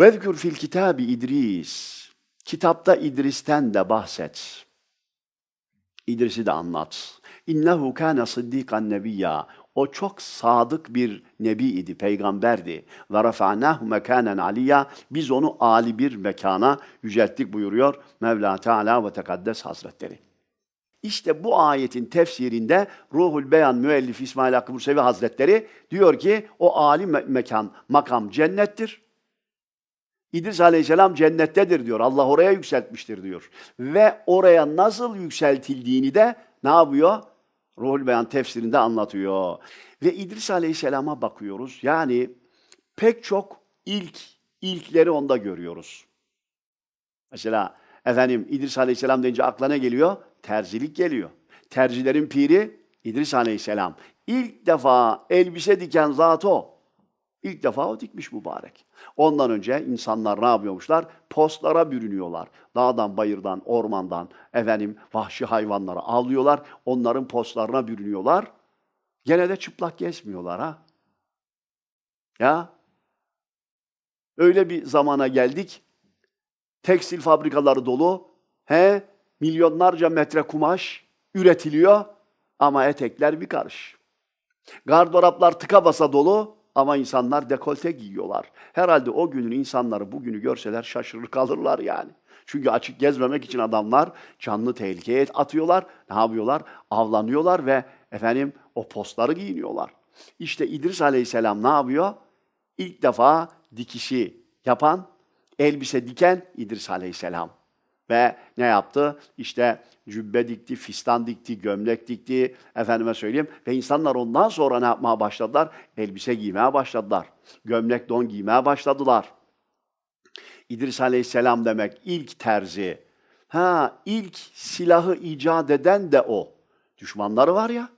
Vezkür fil kitabi İdris. Kitapta İdris'ten de bahset. İdris'i de anlat. İnnehu kâne sıddikan nebiyya. O çok sadık bir nebi idi, peygamberdi. Ve rafa'nahu mekanen aliyya. Biz onu âli bir mekana yücelttik buyuruyor Mevla Teala ve Tekaddes Hazretleri. İşte bu ayetin tefsirinde Ruhul Beyan müellif İsmail Hakkı Musevi Hazretleri diyor ki o âli me- mekan, makam cennettir. İdris Aleyhisselam cennettedir diyor. Allah oraya yükseltmiştir diyor. Ve oraya nasıl yükseltildiğini de ne yapıyor? Ruhul Beyan tefsirinde anlatıyor. Ve İdris Aleyhisselam'a bakıyoruz. Yani pek çok ilk, ilkleri onda görüyoruz. Mesela efendim İdris Aleyhisselam deyince akla ne geliyor? Terzilik geliyor. Terzilerin piri İdris Aleyhisselam. İlk defa elbise diken zat o. İlk defa o dikmiş mübarek. Ondan önce insanlar ne yapıyormuşlar? Postlara bürünüyorlar. Dağdan, bayırdan, ormandan, efendim vahşi hayvanları avlıyorlar. Onların postlarına bürünüyorlar. Gene de çıplak gezmiyorlar ha. Ya. Öyle bir zamana geldik. Tekstil fabrikaları dolu. He, milyonlarca metre kumaş üretiliyor ama etekler bir karış. Gardıraplar tıka basa dolu ama insanlar dekolte giyiyorlar. Herhalde o günün insanları bugünü görseler şaşırır kalırlar yani. Çünkü açık gezmemek için adamlar canlı tehlikeye atıyorlar. Ne yapıyorlar? Avlanıyorlar ve efendim o postları giyiniyorlar. İşte İdris Aleyhisselam ne yapıyor? İlk defa dikişi yapan, elbise diken İdris Aleyhisselam. Ve ne yaptı? İşte cübbe dikti, fistan dikti, gömlek dikti, efendime söyleyeyim. Ve insanlar ondan sonra ne yapmaya başladılar? Elbise giymeye başladılar. Gömlek, don giymeye başladılar. İdris Aleyhisselam demek ilk terzi. Ha, ilk silahı icat eden de o. Düşmanları var ya.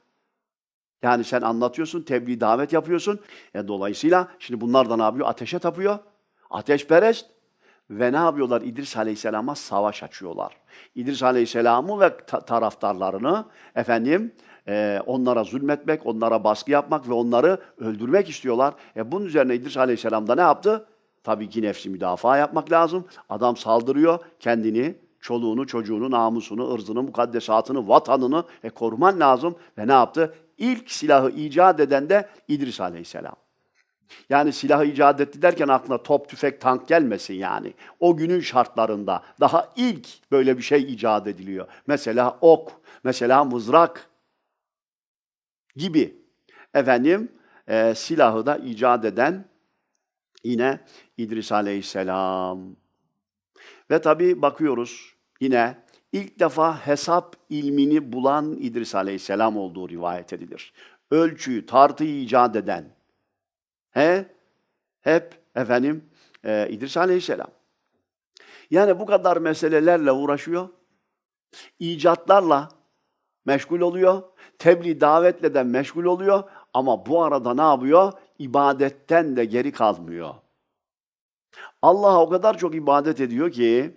Yani sen anlatıyorsun, tebliğ davet yapıyorsun. E, dolayısıyla şimdi bunlar da ne yapıyor? Ateşe tapıyor. Ateşperest. Ve ne yapıyorlar? İdris Aleyhisselam'a savaş açıyorlar. İdris Aleyhisselam'ı ve ta- taraftarlarını efendim e, onlara zulmetmek, onlara baskı yapmak ve onları öldürmek istiyorlar. E, bunun üzerine İdris Aleyhisselam da ne yaptı? Tabii ki nefsi müdafaa yapmak lazım. Adam saldırıyor, kendini, çoluğunu, çocuğunu, namusunu, ırzını, mukaddesatını, vatanını e, koruman lazım. Ve ne yaptı? İlk silahı icat eden de İdris Aleyhisselam. Yani silahı icat etti derken aklına top, tüfek, tank gelmesin yani. O günün şartlarında daha ilk böyle bir şey icat ediliyor. Mesela ok, mesela mızrak gibi. Efendim e, silahı da icat eden yine İdris Aleyhisselam. Ve tabii bakıyoruz yine ilk defa hesap ilmini bulan İdris Aleyhisselam olduğu rivayet edilir. Ölçüyü, tartıyı icat eden, He? Hep efendim e, İdris Aleyhisselam. Yani bu kadar meselelerle uğraşıyor. icatlarla meşgul oluyor. Tebliğ davetle de meşgul oluyor. Ama bu arada ne yapıyor? İbadetten de geri kalmıyor. Allah'a o kadar çok ibadet ediyor ki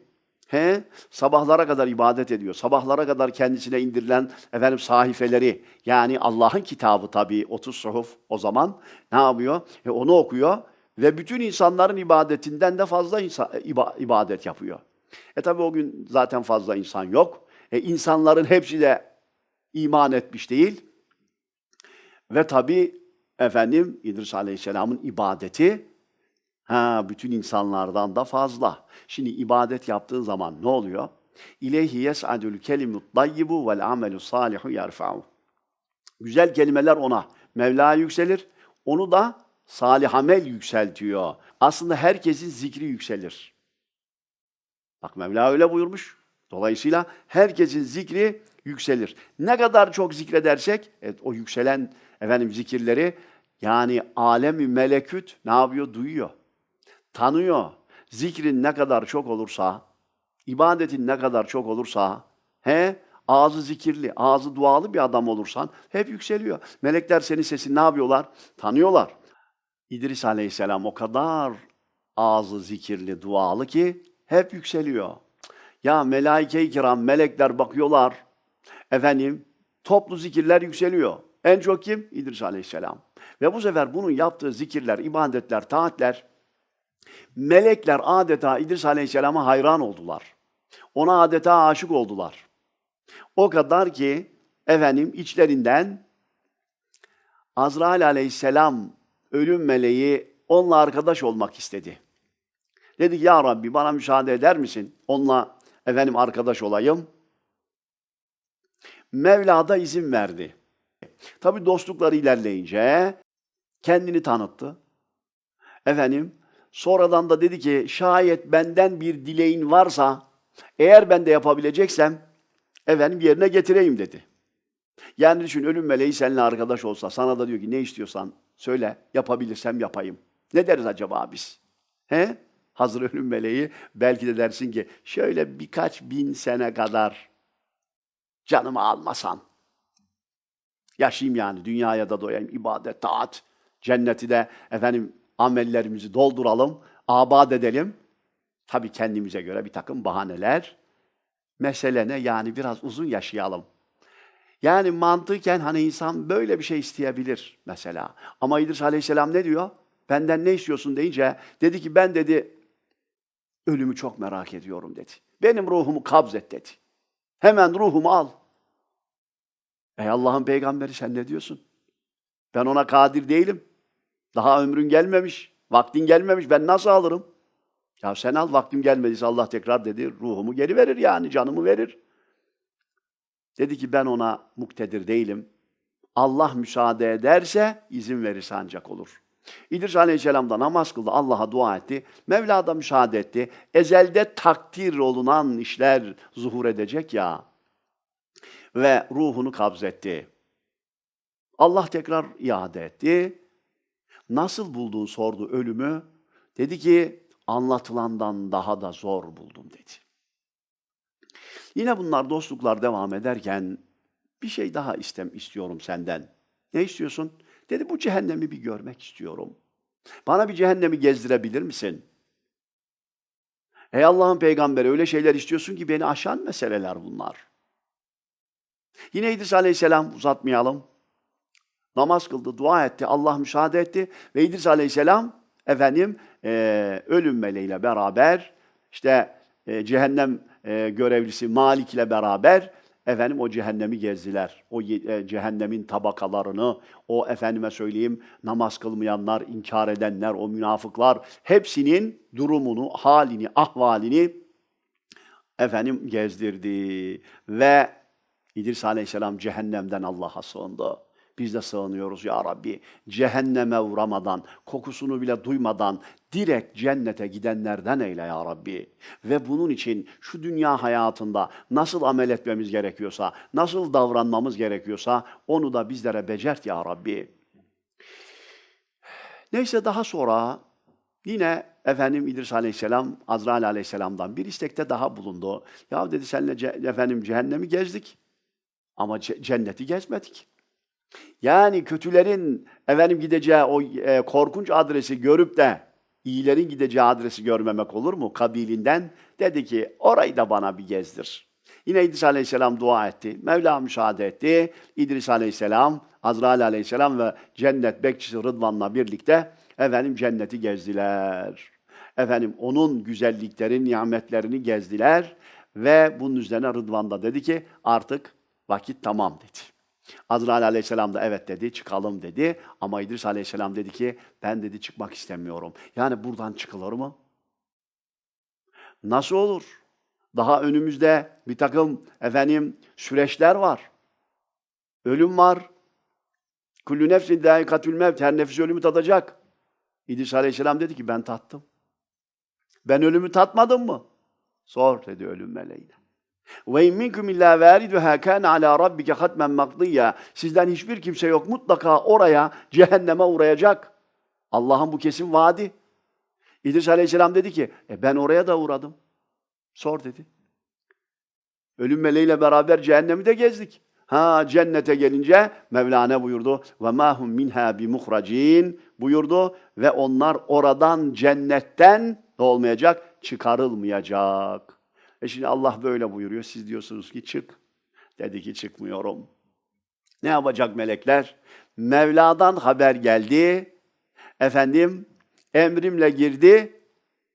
he sabahlara kadar ibadet ediyor. Sabahlara kadar kendisine indirilen efendim sahifeleri yani Allah'ın kitabı tabii 30 suhuf o zaman ne yapıyor? E, onu okuyor ve bütün insanların ibadetinden de fazla insan, e, iba- ibadet yapıyor. E tabii o gün zaten fazla insan yok. E, insanların hepsi de iman etmiş değil. Ve tabii efendim İdris Aleyhisselam'ın ibadeti Ha, bütün insanlardan da fazla. Şimdi ibadet yaptığın zaman ne oluyor? İleyhi yes'adul kelimut tayyibu vel amelu salihu yerfa'u. Güzel kelimeler ona. Mevla yükselir. Onu da salih amel yükseltiyor. Aslında herkesin zikri yükselir. Bak Mevla öyle buyurmuş. Dolayısıyla herkesin zikri yükselir. Ne kadar çok zikredersek, evet, o yükselen efendim zikirleri yani alemi meleküt ne yapıyor? Duyuyor tanıyor. Zikrin ne kadar çok olursa, ibadetin ne kadar çok olursa, he ağzı zikirli, ağzı dualı bir adam olursan hep yükseliyor. Melekler senin sesini ne yapıyorlar? Tanıyorlar. İdris Aleyhisselam o kadar ağzı zikirli, dualı ki hep yükseliyor. Ya melaike-i kiram, melekler bakıyorlar. Efendim, toplu zikirler yükseliyor. En çok kim? İdris Aleyhisselam. Ve bu sefer bunun yaptığı zikirler, ibadetler, taatler Melekler adeta İdris Aleyhisselam'a hayran oldular. Ona adeta aşık oldular. O kadar ki efendim içlerinden Azrail Aleyhisselam ölüm meleği onunla arkadaş olmak istedi. Dedi ki, ya Rabbi bana müsaade eder misin? Onunla efendim arkadaş olayım. Mevla da izin verdi. Tabi dostlukları ilerleyince kendini tanıttı. Efendim sonradan da dedi ki şayet benden bir dileğin varsa eğer ben de yapabileceksem efendim yerine getireyim dedi. Yani düşün ölüm meleği seninle arkadaş olsa sana da diyor ki ne istiyorsan söyle yapabilirsem yapayım. Ne deriz acaba biz? He? Hazır ölüm meleği belki de dersin ki şöyle birkaç bin sene kadar canımı almasan. Yaşayayım yani dünyaya da doyayım ibadet, taat, cenneti de efendim amellerimizi dolduralım, abad edelim. Tabii kendimize göre bir takım bahaneler. Mesele ne? Yani biraz uzun yaşayalım. Yani mantıken hani insan böyle bir şey isteyebilir mesela. Ama İdris Aleyhisselam ne diyor? Benden ne istiyorsun deyince dedi ki ben dedi ölümü çok merak ediyorum dedi. Benim ruhumu kabz et dedi. Hemen ruhumu al. Ey Allah'ın peygamberi sen ne diyorsun? Ben ona kadir değilim. Daha ömrün gelmemiş, vaktin gelmemiş. Ben nasıl alırım? Ya sen al vaktim gelmediyse Allah tekrar dedi ruhumu geri verir yani canımı verir. Dedi ki ben ona muktedir değilim. Allah müsaade ederse izin verirse ancak olur. İdris Aleyhisselam da namaz kıldı, Allah'a dua etti. Mevla da müsaade etti. Ezelde takdir olunan işler zuhur edecek ya. Ve ruhunu kabzetti. Allah tekrar iade etti. Nasıl buldun sordu ölümü. Dedi ki anlatılandan daha da zor buldum dedi. Yine bunlar dostluklar devam ederken bir şey daha istem istiyorum senden. Ne istiyorsun? Dedi bu cehennemi bir görmek istiyorum. Bana bir cehennemi gezdirebilir misin? Ey Allah'ın peygamberi öyle şeyler istiyorsun ki beni aşan meseleler bunlar. Yine İdris Aleyhisselam uzatmayalım. Namaz kıldı, dua etti, Allah müsaade etti ve İdris Aleyhisselam efendim e, ölüm meleğiyle beraber işte e, cehennem e, görevlisi Malik ile beraber efendim o cehennemi gezdiler. O e, cehennemin tabakalarını, o efendime söyleyeyim namaz kılmayanlar, inkar edenler, o münafıklar hepsinin durumunu, halini, ahvalini efendim gezdirdi. Ve İdris Aleyhisselam cehennemden Allah'a sığındı. Biz de sığınıyoruz ya Rabbi. Cehenneme uğramadan, kokusunu bile duymadan direkt cennete gidenlerden eyle ya Rabbi. Ve bunun için şu dünya hayatında nasıl amel etmemiz gerekiyorsa, nasıl davranmamız gerekiyorsa onu da bizlere becert ya Rabbi. Neyse daha sonra yine efendim İdris Aleyhisselam Azrail Aleyhisselam'dan bir istekte daha bulundu. Ya dedi seninle ce- efendim cehennemi gezdik ama ce- cenneti gezmedik. Yani kötülerin efendim gideceği o e, korkunç adresi görüp de iyilerin gideceği adresi görmemek olur mu? Kabilinden dedi ki orayı da bana bir gezdir. Yine İdris Aleyhisselam dua etti. Mevla müsaade etti. İdris Aleyhisselam, Azrail Aleyhisselam ve cennet bekçisi Rıdvan'la birlikte efendim cenneti gezdiler. Efendim onun güzelliklerin, nimetlerini gezdiler ve bunun üzerine Rıdvan da dedi ki artık vakit tamam dedi. Azrail aleyhisselam da evet dedi, çıkalım dedi. Ama İdris aleyhisselam dedi ki, ben dedi çıkmak istemiyorum. Yani buradan çıkılır mı? Nasıl olur? Daha önümüzde bir takım efendim süreçler var. Ölüm var. Kullu nefsin dâikatül mevt. Her nefis ölümü tadacak. İdris aleyhisselam dedi ki ben tattım. Ben ölümü tatmadım mı? Sor dedi ölüm meleğine. Ve in minkum illa variduha kana ala rabbike hatmen makdiya. Sizden hiçbir kimse yok mutlaka oraya cehenneme uğrayacak. Allah'ın bu kesin vaadi. İdris Aleyhisselam dedi ki, e ben oraya da uğradım. Sor dedi. Ölüm meleğiyle beraber cehennemi de gezdik. Ha cennete gelince Mevlana buyurdu ve mahum minha bi muhracin buyurdu ve onlar oradan cennetten ne olmayacak? Çıkarılmayacak. E şimdi Allah böyle buyuruyor. Siz diyorsunuz ki çık. Dedi ki çıkmıyorum. Ne yapacak melekler? Mevla'dan haber geldi. Efendim emrimle girdi.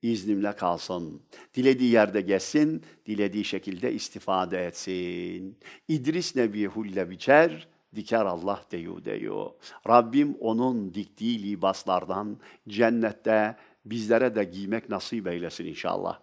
iznimle kalsın. Dilediği yerde geçsin, dilediği şekilde istifade etsin. İdris Nebi hulle biçer, diker Allah deyu deyu. Rabbim onun diktiği libaslardan cennette bizlere de giymek nasip eylesin inşallah.